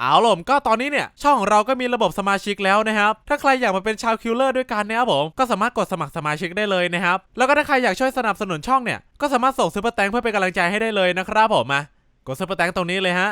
เอาล่ะก็ตอนนี้เนี่ย ช่องของเราก็มีระบบสมาชิกแล้วนะครับ ถ้าใครอยากมาเป็นชาวคิลเลอร์ด้วยกันนะครับผม ก็สามารถกดสมัครสมาชิกได้เลยนะครับ แล้วก็ถ้าใครอยากช่วยสนับสนุนช่องเนี่ย ก็สามารถส่งซูเปอร์แตงเพื่อเป็นกำลังใจให้ได้เลยนะครับผมมากดซูเปอร์แตงตรงนี้เลยฮะ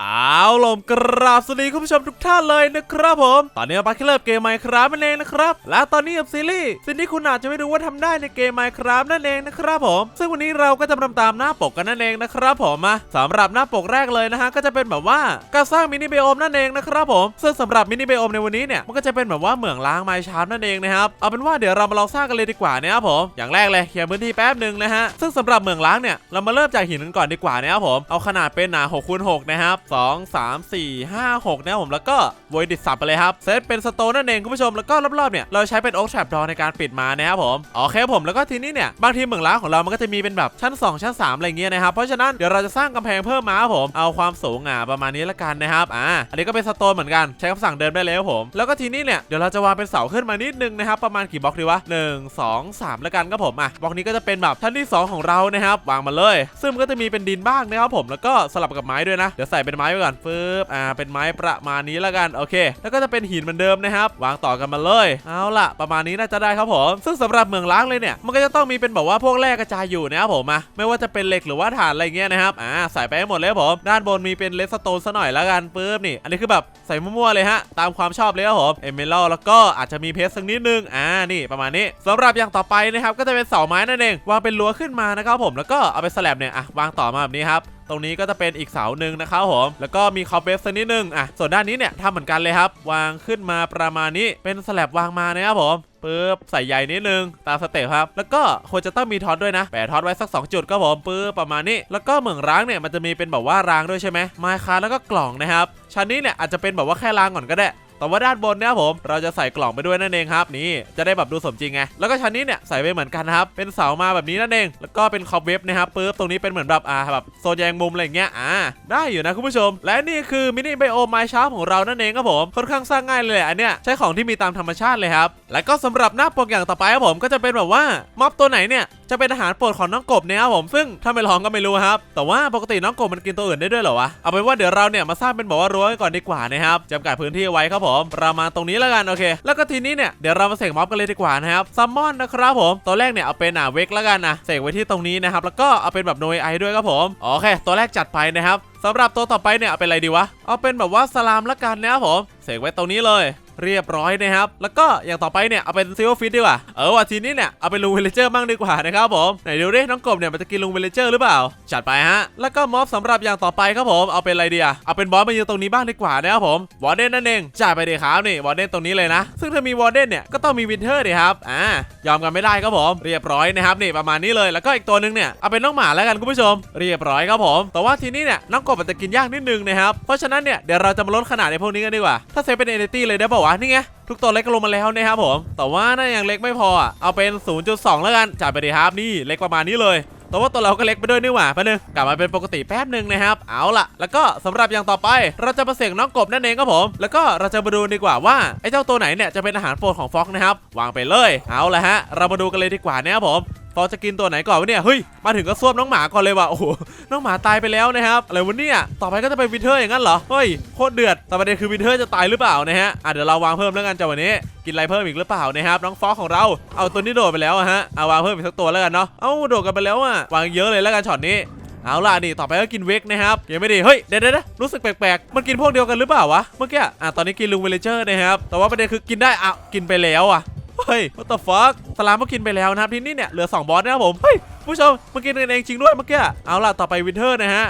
เอาลมกราบสวัสดีคุณผู้ชมทุกท่านเลยนะครับผม ตอนนี้มาคิลเลอร์เกมไมครับนั่นเองนะครับ และตอนนี้กับซีรีส์สิ่งที่คุณอาจจะไม่รู้ว่าทำได้ในเกมไมครับนั่นเองนะครับผม ซึ่งวันนี้เราก็จะมาทำตามหน้าปกกันนั่นเองนะครับผมมาสำหรับหน้าปกแรกเลยนะฮะก็จะเป็นแบบว่าการสร้างมินิไบโอมนั่นเองนะครับผม ซึ่งสำหรับมินิไบโอมในวันนี้เนี่ยมันก็จะเป็นแบบว่าเหมืองล้างไมชาร์ปนั่นเองนะครับเอาเป็นว่าเดี๋ยวเรามาลองสร้างกันเลยดีกว่านะครับผมอย่างแรกเลยเคลียร์พื้นที่แป๊บหนึ่งนะฮะซึ่งสำหรับเหมืองล้างเนี่ยเรามาเริ่มจากหินกันก่อนดีกว่านะครับผมเอาขนาดเป็นหนา6คูณ6นะครับ2 3 4 5 6นะครับผมแล้วก็โวยดิดสับไปเลยครับเซตเป็นสโตนนั่นเองคุณผู้ชมแล้วก็รอบๆเนี่ยเราใช้เป็นโอ๊กแทรปดอในการปิดมานะครับผมโอเคผมแล้วก็ทีนี้เนี่ยบางทีเหมืองล้าของเรามันก็จะมีเป็นแบบชั้น 2 ชั้น 3 อะไรเงี้ยนะครับเพราะฉะนั้นเดี๋ยวเราจะสร้างกำแพงเพิ่มมาครับผมเอาความสูงอะประมาณนี้ละกันนะครับอ่าอันนี้ก็เป็นสโตนเหมือนกันใช้คำสั่งเดินได้เลยครับผมแล้วก็ทีนี้เนี่ยเดี๋ยวเราจะวางเป็นเสาขึ้นมานิดนึงนะครับประมาณกี่บล็อกดีวะ1 2 3ล้วกันครับผมอะบล็อกนี้ก็จะเป็นแบบชั้นที่ 2 ของเรานะครับวางมาเลย ซึ่งมันก็จะมีเป็นดินบ้างนะครับผมแล้วก็สลับกับไม้ด้วยนะเดี๋ยวใส่เป็น็นไม้ไว้ก่อนฟึบอ่าเป็นไม้ประมาณนี้ละกันโอเค แล้วก็จะเป็นหินเหมือนเดิมนะครับ วางต่อกันมาเลยเอาล่ะ ประมาณนี้น่าจะได้ครับผม ซึ่งสำหรับเมืองล้างเลยเนี่ยมันก็จะต้องมีเป็นแบบว่าพวกแร่กระจายอยู่นะครับผมอะไม่ว่าจะเป็นเหล็กหรือว่าถ่านอะไรเงี้ยนะครับอ่าใส่ไปให้หมดเลยครับผมด้านบนมีเป็นเลสโตนซะหน่อยละกันปึ๊บนี่ อันนี้คือแบบใส่มั่วๆเลยฮะตามความชอบเลยครับผมเอเมรัลแล้วก็อาจจะมีเพชรสักนิดนึงอ่านี่ประมาณนี้สำหรับอย่างต่อไปนะครับก็จะเป็นเสาไม้นั่นเองวางเป็นรั้วขึ้นมานะครับผมแล้วก็เอาไปสแลบเนี่ยอะวางต่อมาแบบนี้ครับ ตรงนี้ก็จะเป็นอีกเสาหนึ่งนะครับผม แล้วก็มีคอเบสนิดนึงอะส่วนด้านนี้เนี่ยทำเหมือนกันเลยครับ วางขึ้นมาประมาณนี้เป็นสแลบวางมานะครับผมปึ๊บใส่ใหญ่นิดนึงตามสเต็ปครับ แล้วก็ควรจะต้องมีท็อตด้วยนะแปะท็อตไว้สัก 2 จุดก็ผมปึ๊บประมาณนี้ แล้วก็เหมืองร้างเนี่ยมันจะมีเป็นแบบว่ารางด้วยใช่ไหมไม้คาแล้วก็กล่องนะครับชั้นนี้เนี่ยอาจจะเป็นแบบว่าแค่รางก่อนก็ได้ แต่ว่าด้านบนเนี่ยผมเราจะใส่กล่องไปด้วยนั่นเองครับนี่จะได้แบบดูสมจริงไงแล้วก็ชั้นนี้เนี่ยใส่ไปเหมือนกันครับเป็นเสามาแบบนี้นั่นเอง แล้วก็เป็นคอบเว็บนะครับปึ๊บตรงนี้เป็นเหมือนแบบอ่าแบบโซนแยงมุมอะไรเงี้ยอ่าได้อยู่นะคุณผู้ชม และนี่คือมินิไบโอมไมชาของเรานั่นเองครับผมค่อนข้างสร้างง่ายเลยแหละอันเนี้ยใช้ของที่มีตามธรรมชาติเลยครับและก็สำหรับหน้าปกอย่างต่อไปครับผมก็จะเป็นแบบว่าม็อบตัวไหนเนี่ยจะเป็นอาหารโปรดของน้องกบเนี่ยครับผมซึ่งถ้าไม่ลองก็ไม่รู้ครับ แต่ว่าปกติน้องกบมันกินตัวอื่นได้ด้วยเหรอวะเอาเป็นว่าเดี๋ยวเราเนี่ยมาสร้างเป็นบอกว่ารั้วก่อนดีกว่านะครับจำกัดพื้นที่ไว้ครับผมประมาณตรงนี้แล้วกันโอเค แล้วก็ทีนี้เนี่ยเดี๋ยวเรามาเสกม็อบกันเลยดีกว่านะครับซัมมอนนะครับผมตัวแรกเนี่ยเอาเป็นอ่าเวกแล้วกันนะเสกไว้ที่ตรงนี้นะครับแล้วก็เอาเป็นแบบโนยไอด้วยครับผมโอเค ตัวแรกจัดไปนะครับ สำหรับตัวต่อไปเนี่ยเป็นอะไรดีวะ เอาเป็นแบบว่าสลามละกันนะครับผม เสกไว้ตรงนี้เลยเรียบร้อยนะครับ แล้วก็อย่างต่อไปเนี่ยเอาเป็นซิลฟิตดีกว่า เออว่าทีนี้เนี่ยเอาเป็นลุงเวลเจอร์บ้างดีกว่านะครับผม ไหนดูดิน้องกบเนี่ยมันจะกินลุงเวลเจอร์หรือเปล่า จัดไปฮะ แล้วก็ม็อบสำหรับอย่างต่อไปครับผม เอาเป็นอะไรดีอะเอาเป็นบอสมายืนตรงนี้บ้างดีกว่านะครับผมวอร์เดนนั่นเองจ่ายไปดีครับนี่วอร์เดนตรงนี้เลยนะ ซึ่งถ้ามีวอร์เดนเนี่ยก็ต้องมีวินเทอร์ดิครับอ่ายอมกันไม่ได้ครับผม เรียบร้อยนะครับนี่ประมาณนี้เลย แล้วก็อีกตัวนึงเนี่ยเอาเป็นน้องหมาแล้วกันคุณผู้ชม เรียบร้อยครับผม แต่ว่าทีนี้เนี่ยน้องกบมันจะกินยากนิดนึงนะครับ เพราะฉะนั้นเนี่ยเดี๋ยวเราจะมาลดขนาดในพวกนี้กันดีกว่า ถ้าเซฟเป็นเอเนตี้เลยได้ป่าวะนี่ไงทุกตัวเล็กก็ลงมาแล้วนะครับผม แต่ว่าน่าอยังเล็กไม่พออะเอาเป็น 0.2 แล้วกันจ่ายไปดีครับนี่เล็กประมาณนี้เลยแต่ว่าตัวเราก็เล็กไปด้วยนี่หว่าแป๊บนึงกลับมาเป็นปกติแป๊บนึงนะครับ เอาล่ะ แล้วก็สำหรับอย่างต่อไป เราจะมาเสกน้องกบนั่นเองครับผม แล้วก็เราจะมาดูดีกว่าว่าไอ้เจ้าตัวไหนเนี่ยจะเป็นอาหารโปรดของฟ็อกนะครับวางไปเลย เอาละฮะ เรามาดูกันเลยดีกว่านะครับผม ฟอจะกินตัวไหนก่อนวะเนี่ย เฮ้ย มาถึงก็ซวบน้องหมาก่อนเลยว่ะ โอ้โห น้องหมาตายไปแล้วนะครับ อะไรวะเนี่ย ต่อไปก็จะเป็นวินเทอร์อย่างนั้นเหรอ เฮ้ย โคตรเดือด แต่ประเด็นคือวินเทอร์จะตายหรือเปล่านะฮะ อะเดี๋ยวเราวางเพิ่มแล้วกันจ้าวันนี้ กินอะไรเพิ่มอีกหรือเปล่านะครับ น้องฟอของเรา เอาตัวนี้โดดไปแล้วอะฮะ เอาวางเพิ่มอีกสักตัวแล้วกันเนาะ เอ้าโดดกันไปแล้วอะวางเยอะเลยแล้วกันช็อตนี้เอาล่ะนี่ต่อไปก็กินเวกนะครับยังไม่ดีเฮ้ยเดี๋ยวเดี๋ยวรู้สึกแปลกๆมันกินพวกเดียวกันหรือเปล่าวะเมื่อกี้อะตอนนี้กินลุงเวลเจอร์นะครับแต่ว่าประเด็นคือกินได้อะกินไปแล้วอะ เฮ้ยวัตถุฟักสลามก็กินไปแล้วนะครับที่นี่เนี่ยเหลือ 2 บอสนะครับผม เฮ้ย ผู้ชมมันกินกันเองจริงด้วยเมื่อกี้ เอาล่ะ ต่อไปวินเทอร์นะฮะ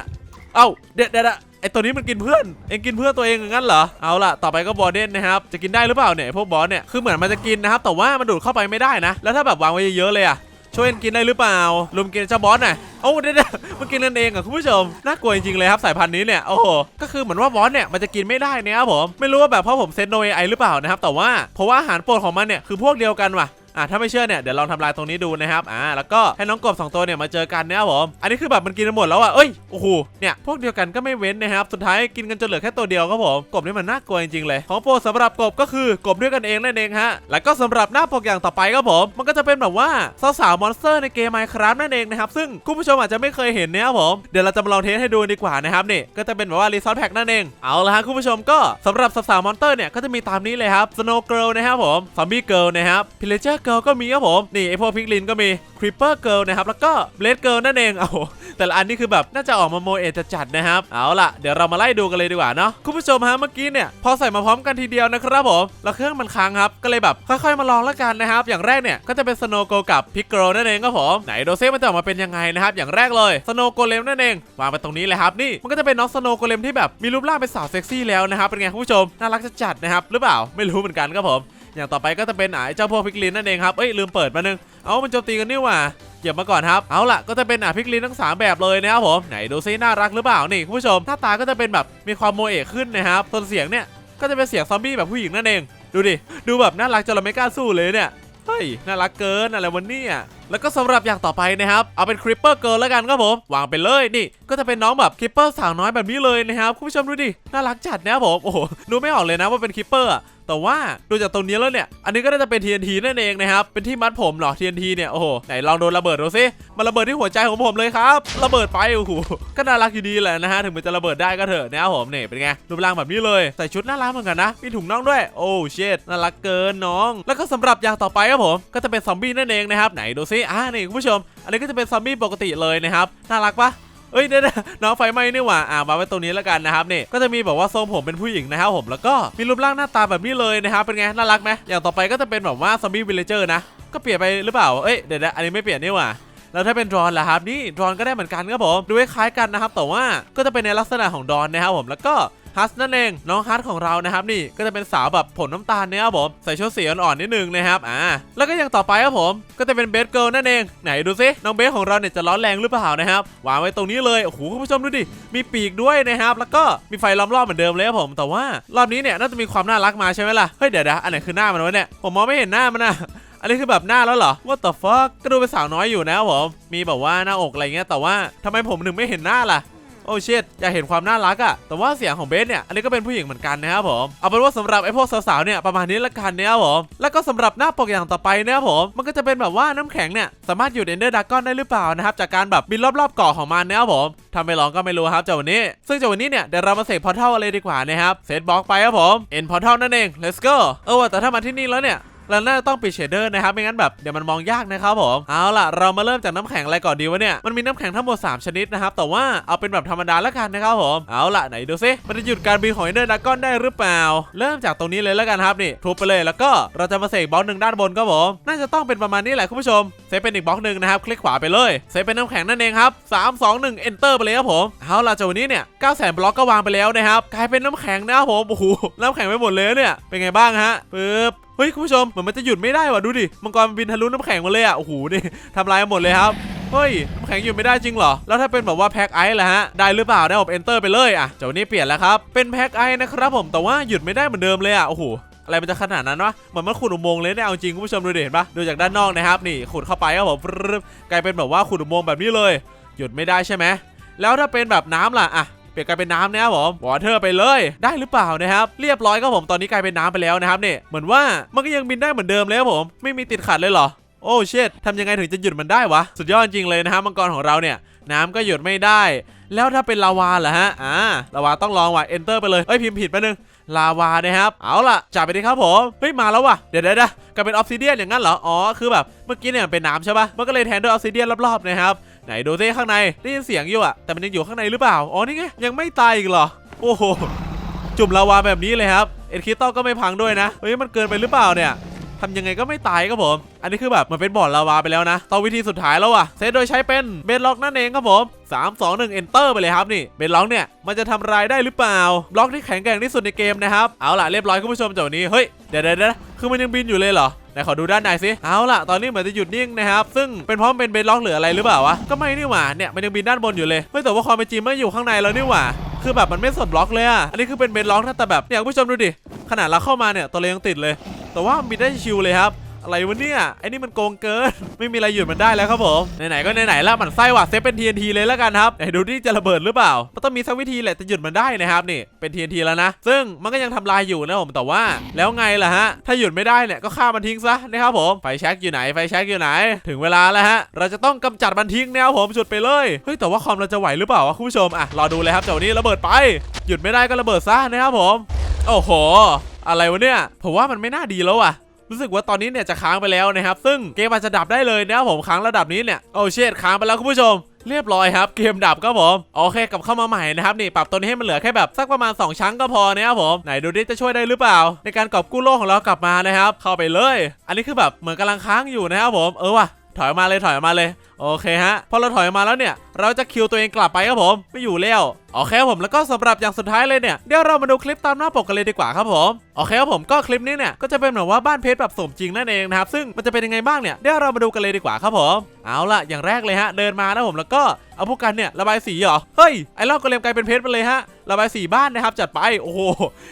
เอ้า เด็ดเด็ดไอตัวนี้มันกินเพื่อน เองกินเพื่อนตัวเองอย่างนั้นเหรอ เอาล่ะ ต่อไปก็บอเดนนะครับ จะกินได้หรือเปล่าเนี่ยพวกบอสเนี่ย คือเหมือนมันจะกินนะครับ แต่ว่ามันดูดเข้าไปไม่ได้นะ แล้วถ้าแบบวางไว้เยอะๆเลยอะ ช่วยกันกินได้หรือเปล่าลุมกินเจ้าบอสหน่อยโอ้เดี๋ยวๆมันกินนั่นเองอะคุณผู้ชมน่ากลัวจริงๆเลยครับสายพันธุ์นี้เนี่ยโอ้โหก็คือเหมือนว่าบอสเนี่ยมันจะกินไม่ได้เนี่ยครับผมไม่รู้ว่าแบบเพราะผมเซตโนเอไอหรือเปล่านะครับแต่ว่าเพราะว่าอาหารโปรดของมันเนี่ยคือพวกเดียวกันว่ะ อะถ้าไม่เชื่อเนี่ยเดี๋ยวลองทำลายตรงนี้ดูนะครับอ่าแล้วก็ให้น้องกบสองตัวเนี่ยมาเจอกันนะครับผมอันนี้คือแบบมันกินหมดแล้วอะเอ้ยโอ้โหเนี่ยพวกเดียวกันก็ไม่เว้นนะครับสุดท้ายกินกันจนเหลือแค่ตัวเดียวครับผมกบนี่มันน่ากลัวจริงๆเลย ของโปรดสำหรับกบก็คือกบด้วยกันเองนั่นเองฮะแล้วก็สำหรับหน้าปกอย่างต่อไปครับผมมันก็จะเป็นแบบว่าสาวๆมอนสเตอร์ในเกม Minecraft นั่นเองนะครับซึ่งคุณผู้ชมอาจจะไม่เคยเห็นนะครับผมเดี๋ยวเราจะมาลองเทสให้ดูดีกว่านะครับนี่ก็จะเป็นแบบว่ารีซอสแพ็กนั่นเองเอาละฮะคุณผู้ชมก็สำหรับสาวๆมอนสเตอร์เนี่ยก็จะมีตามนี้เลยครับ Snow Girl นะครับผม Zombie Girl นะครับ Pillager Girl ก็มีครับผม นี่ไอพวกพิกลินก็มี Creeper Girl นะครับ แล้วก็ Blade Girl นั่นเอง เอาแต่ละอันนี่คือแบบน่าจะออกมาโมเอจะจัดนะครับ เอาล่ะ เดี๋ยวเรามาไล่ดูกันเลยดีกว่าเนาะ คุณผู้ชมฮะ เมื่อกี้เนี่ย พอใส่มาพร้อมกันทีเดียวนะครับผม แล้วเครื่องมันค้างครับ ก็เลยแบบค่อยๆมาลองแล้วกันนะครับ อย่างแรกเนี่ย ก็จะเป็น Snow Girl กับ Pig Girl นั่นเองครับผม ไหนดูซิมันจะออกมาเป็นยังไงนะครับ อย่างแรกเลย Snow Golem นั่นเองวางไปตรงนี้เลยครับ นี่มันก็จะเป็นน้อง Snow Golem ที่แบบมีรูปร่างเป็นสาวเซ็กซี่แล้วนะครับเป็นไงคุณผู้ชมน่ารักจะจัดนะครับหรือเปล่าไม่รู้เหมือนกันครับผม อย่างต่อไปก็จะเป็นไอ้เจ้าพวกพิกลินนั่นเองครับเอ้ยลืมเปิดมานึงเอามันโจมตีกันนี่หว่าเก็บมาก่อนครับ เอาล่ะก็จะเป็นอะพิกลินทั้ง 3 แบบเลยนะครับผม ไหนดูซิน่ารักหรือเปล่านี่คุณผู้ชมหน้าตาก็จะเป็นแบบมีความโมเอะขึ้นนะครับส่วนเสียงเนี่ยก็จะเป็นเสียงซอมบี้แบบผู้หญิงนั่นเอง ดูดิ ดูแบบน่ารักจนเราไม่กล้าสู้เลยเนี่ย เฮ้ย น่ารักเกินอะไรวันนี้อะแล้วก็สำหรับอย่างต่อไปนะครับ เอาเป็นคริปเปอร์เกิร์ลแล้วกันครับผม วางไปเลยนี่ ก็จะเป็นน้องแบบคริปเปอร์สาวน้อยแบบนี้เลยนะครับ คุณผู้ชมดูดิ น่ารักจัดนะครับผม โอ้โหดูไม่ออกเลยนะว่าเป็นคริปเปอร์ แต่ว่าดูจากตรงนี้แล้วเนี่ย อันนี้ก็น่าจะเป็น TNT นั่นเองนะครับ เป็นที่มัดผมเหรอ TNT เนี่ย โอ้โห ไหนลองโดนระเบิดดูสิมันระเบิดที่หัวใจของผมเลยครับ ระเบิดไป โอ้โห ก็น่ารักอยู่ดีแหละนะฮะ ถึงมันจะระเบิดได้ก็เถอะนะครับผมเนี่ยเป็นไง รูปร่างแบบนี้เลย ใส่ชุดน่ารักเหมือนกันนะ มีถุงน่องด้วย โอ้เชดน่ารักเกินน้อง แล้วก็สำหรับอย่างต่อไปครับผม ก็จะเป็นซอมบี้นั่นเองนะครับ ไหนดูซิอ่านี่คุณผู้ชม อันนี้ก็จะเป็นซอมบี้ปกติเลยนะครับ น่ารักปะ เอ้ยเดี๋ยวๆน้องไฟไหม้นี่หว่าอ่ามาไว้ตรงนี้แล้วกันนะครับนี่ก็จะมีแบบว่าทรงผมเป็นผู้หญิงนะครับผมแล้วก็มีรูปร่างหน้าตาแบบนี้เลยนะครับเป็นไงน่ารักไหมอย่างต่อไปก็จะเป็นแบบว่าซอมบี้วิลเลเจอร์นะก็เปลี่ยนไปหรือเปล่าเอ้ยเดี๋ยวนะอันนี้ไม่เปลี่ยนนี่หว่าแล้วถ้าเป็นดรอนล่ะครับนี่ดรอนก็ได้เหมือนกันครับผมดูคล้ายกันนะครับแต่ว่าก็จะเป็นในลักษณะของดรอนนะครับผมแล้วก็ ฮัสนั่นเองน้องฮัสของเรานะครับนี่ก็จะเป็นสาวแบบผมน้ำตาลเนี่ยครับผมใส่ชุดสีอ่อนๆนิดนึงนะครับอ่าแล้วก็อย่างต่อไปครับผมก็จะเป็นเบสเกิลนั่นเองไหนดูซิน้องเบสของเราเนี่ยจะร้อนแรงหรือเปล่านะครับวางไว้ตรงนี้เลยโอ้โหคุณผู้ชมดูดิมีปีกด้วยนะครับแล้วก็มีไฟล้อมรอบเหมือนเดิมเลยครับผมแต่ว่ารอบนี้เนี่ยน่าจะมีความน่ารักมาใช่ไหมล่ะเฮ้ยเดี๋ยวนะอันไหนคือหน้ามันวะเนี่ยผมมองไม่เห็นหน้ามันนะอันนี้คือแบบหน้าแล้วเหรอ What the fuck ก็ดูเป็นสาวน้อยอยู่นะครับผม มีแบบว่าหน้าอกอะไรเงี้ย แต่ว่าทำไมผมถึงไม่เห็นหน้าล่ะ โอ้เชิดอยากเห็นความน่ารักอะแต่ว่าเสียงของเบสเนี่ยอันนี้ก็เป็นผู้หญิงเหมือนกันนะครับผมเอาเป็นว่าสำหรับไอ้พวกสาวๆเนี่ยประมาณนี้ละกันนะครับผมแล้วก็สำหรับหน้าปกอย่างต่อไปนะครับผมมันก็จะเป็นแบบว่าน้ำแข็งเนี่ยสามารถอยู่ในเดอร์ดากอนได้หรือเปล่านะครับจากการแบบบินรอบๆเกาะของมันนะครับผมทำไปลองก็ไม่รู้ครับจากวันนี้ ซึ่งจากวันนี้เนี่ยเดี๋ยวเรามาเสกพอร์ทัลเลยดีกว่านะครับเซตบล็อกไปครับผมเอ็นพอร์ทัลนั่นเอง let's go เออแต่ถ้ามาที่นี่แล้วเนี่ย เราน่าจะต้องปิดเชดเดอร์นะครับไม่งั้นแบบเดี๋ยวมันมองยากนะครับผมเอาล่ะเรามาเริ่มจากน้ำแข็งอะไรก่อนดีวะเนี่ยมันมีน้ำแข็งทั้งหมด 3 ชนิดนะครับแต่ว่าเอาเป็นแบบธรรมดาแล้วกันนะครับผมเอาล่ะไหนดูซิมันจะหยุดการบินของเอนเดอร์ดากอนได้หรือเปล่า เริ่มจากตรงนี้เลยแล้วกันครับนี่ทุบไปเลยแล้วก็เราจะมาเสกบล็อกหนึ่งด้านบนครับผมน่าจะต้องเป็นประมาณนี้แหละคุณผู้ชมเซฟเป็นอีกบล็อกหนึ่งนะครับคลิกขวาไปเลยเซฟเป็นน้ำแข็งนั่นเองครับ3 2 1 enter ไปเลยครับผมเอาล่ะจากวันนี้เนี่ย9 0 0 0 0บล็อกก็วางไปแล้วนะครับกลายเป็นน้ำแข็งนะครับผมโอ้โหน้ำแข็งไปหมดเลยเนี่ยเป็นไงบ้างฮะปึ๊บ เฮ้ยคุณผู้ชมเหมือนมันจะหยุดไม่ได้ว่ะดูดิมังกรมันบินทะลุน้ำแข็งมาเลยอะโอ้โหนี่ทำลายหมดเลยครับเฮ้ยน้ำแข็งหยุดไม่ได้จริงเหรอ แล้วถ้าเป็นแบบว่าแพ็คไอซ์ล่ะฮะ ได้หรือเปล่าได้ผมเอนเตอร์ไปเลยอะจากวันนี้เปลี่ยนแล้วครับ เป็นแพ็คไอซ์นะครับผม แต่ว่าหยุดไม่ได้เหมือนเดิมเลยอะ โอ้โห อะไรมันจะขนาดนั้นวะ เหมือนมันขุดอุโมงค์เลยเนี่ยเอาจริงคุณผู้ชมดูดิเห็นปะดูจากด้านนอกนะครับ นี่ขุดเข้าไปครับผมกลายเป็นแบบว่าขุดอุโมงค์แบบนี้เลย หยุดไม่ได้ใช่ไหมแล้วถ้าเป็นแบบน้ำล่ะ อะ เปลี่ยนกลายเป็นน้ำนะครับผมวอเทอร์ไปเลย ได้หรือเปล่านะครับเรียบร้อยครับผมตอนนี้กลายเป็นน้ำไปแล้วนะครับเนี่ยเหมือนว่ามันก็ยังบินได้เหมือนเดิมเลยครับผมไม่มีติดขัดเลยเหรอโอ้เชิดทำยังไงถึงจะหยุดมันได้วะ สุดยอดจริงเลยนะครับมังกรของเราเนี่ย น้ำก็หยุดไม่ได้ แล้วถ้าเป็นลาวาล่ะฮะ อ่า ลาวาต้องลองว่ะ enter ไปเลย เอ้ย พิมพ์ผิดไปนึง ลาวานะครับ เอาล่ะจับไปดิครับผม เฮ้ย มาแล้วว่ะเดี๋ยวเดี๋ยวเดี๋ยวกลายเป็นออฟซิเดียนอย่างนั้นเหรอ อ๋อ คือแบบ เมื่อกี้เนี่ยเป็นน้ำใช่ปะมันก็เลยแทนด้วยออฟซิเดียนรอบๆนะครับ ไหนดูซิข้างในได้ยินเสียงอยู่อะแต่มันยังอยู่ข้างในหรือเปล่าอ๋อนี่ไงยังไม่ตายอีกเหรอโอ้โหจุ่มลาวาแบบนี้เลยครับเอ็ดคิสตัลก็ไม่พังด้วยนะเฮ้ยมันเกินไปหรือเปล่าเนี่ย ทำยังไงก็ไม่ตายครับผม อันนี้คือแบบมันเป็นบ่อลาวาไปแล้วนะต่อวิธีสุดท้ายแล้วอะเซตโดยใช้เป็นเบนล็อกนั่นเองครับผม3 2 1 enter ไปเลยครับนี่เบนล็อกเนี่ย มันจะทำลายได้หรือเปล่าบล็อกที่แข็งแกร่งที่สุดในเกมนะครับ เอาล่ะเรียบร้อยคุณผู้ชมจากวันนี้ เฮ้ยเดี๋ยวเดี๋ยวเดี๋ยวคือมันยังบินอยู่เลยเหรอไหนขอดูด้านในสิเอาล่ะ ตอนนี้เหมือนจะหยุดนิ่งนะครับ ซึ่งเป็นเพราะมันเป็นเบนล็อกหรืออะไรหรือเปล่าวะ ก็ไม่นี่หว่าเนี่ยมันยังบินด้านบนอยู่เลยเฮ้ยแต่ว่าความเป็นจริงมันอยู่ข้างในแล้วนี่หว่า คือแบบมันไม่สนบล็อกเลยอะอันนี้คือเป็นเบนล็อกนะแต่แบบเนี่ยคุณผู้ชมดูดิ ขนาดเราเข้ามาเนี่ยตัวเรายังติดเลย แต่ว่ามันบินได้ชิวเลยครับ อะไรวะเนี่ยไอ้นี่มันโกงเกิน ไม่มีอะไรหยุดมันได้แล้วครับผมไหนๆก็ไหนๆแล้วมันไส้ว่ะเซฟเป็น TNT เลยแล้วกันครับไหนดูที่จะระเบิดหรือเปล่ามันต้องมีสักวิธีแหละจะหยุดมันได้นะครับนี่เป็น TNT แล้วนะ ซึ่งมันก็ยังทำลายอยู่นะผมแต่ว่า แล้วไงล่ะฮะถ้าหยุดไม่ได้เนี่ยก็ฆ่ามันทิ้งซะนะครับผมไฟแช็กอยู่ไหนไฟแช็กอยู่ไหน ถึงเวลาแล้วฮะเราจะต้องกำจัดมันทิ้งนะครับผมจุดไปเลยเฮ้ยแต่ว่าคอมเราจะไหวหรือเปล่าวะคุณผู้ชมอะรอดูเลยครับเจ้านี้ระเบิดไป หยุดไม่ได้ก็ระเบิดซะนะครับผม โอ้โห อะไรวะเนี่ย ผมว่ามันไม่น่าดีแล้วอะ รู้สึกว่าตอนนี้เนี่ยจะค้างไปแล้วนะครับ ซึ่งเกมอาจจะดับได้เลยนะครับผมค้างระดับนี้เนี่ยโอ้เชดค้างไปแล้วคุณผู้ชมเรียบร้อยครับเกมดับครับผมโอเคกลับเข้ามาใหม่นะครับนี่ปรับตัวนี้ให้มันเหลือแค่แบบสักประมาณ 2 ชั้นก็พอนะครับผมไหนดูดิจะช่วยได้หรือเปล่า ในการกอบกู้โลกของเรากลับมานะครับ เข้าไปเลย อันนี้คือแบบเหมือนกำลังค้างอยู่นะครับผมเออว่ะ ถอยมาเลยถอยมาเลยโอเคฮะพอเราถอยมาแล้วเนี่ย เราจะคิวตัวเองกลับไปครับผมไม่อยู่แล้วโอเคครับผมแล้วก็สำหรับอย่างสุดท้ายเลยเนี่ยเดี๋ยวเรามาดูคลิปตามหน้าปกกันเลยดีกว่าครับผมโอเคครับผมก็คลิปนี้เนี่ยก็จะเป็นแบบว่าบ้านเพชรแบบสมจริงนั่นเองนะครับซึ่งมันจะเป็นยังไงบ้างเนี่ยเดี๋ยวเรามาดูกันเลยดีกว่าครับผมเอาล่ะอย่างแรกเลยฮะเดินมานะผมแล้วก็เอาพวกกันเนี่ยระบายสีเหรอเฮ้ยไอ้รอบก็เลมกลายเป็นเพชรไปเลยฮะระบายสีบ้านนะครับจัดไปโอ้โห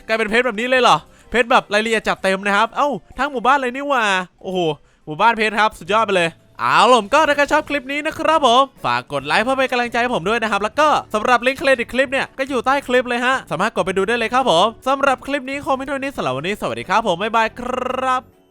กลายเป็นเพชรแบบนี้เลยเหรอเพชรแบบรายละเอียดจัดเต็มนะครับเอ้าทั้งหมู่บ้านเลยนี่ว่าโอ้โหหมู่บ้านเพชรครับสุดยอดไปเลย เอาล่ะผมก็ถ้าใครชอบคลิปนี้นะครับผม ฝากกดไลค์เพื่อเป็นกำลังใจให้ผมด้วยนะครับ แล้วก็สำหรับลิงก์เครดิตคลิปเนี่ย ก็อยู่ใต้คลิปเลยฮะ สามารถกดไปดูได้เลยครับผมสำหรับคลิปนี้คงไม่เท่านี้สำหรับวันนี้สวัสดีครับผมบ๊ายบายครับ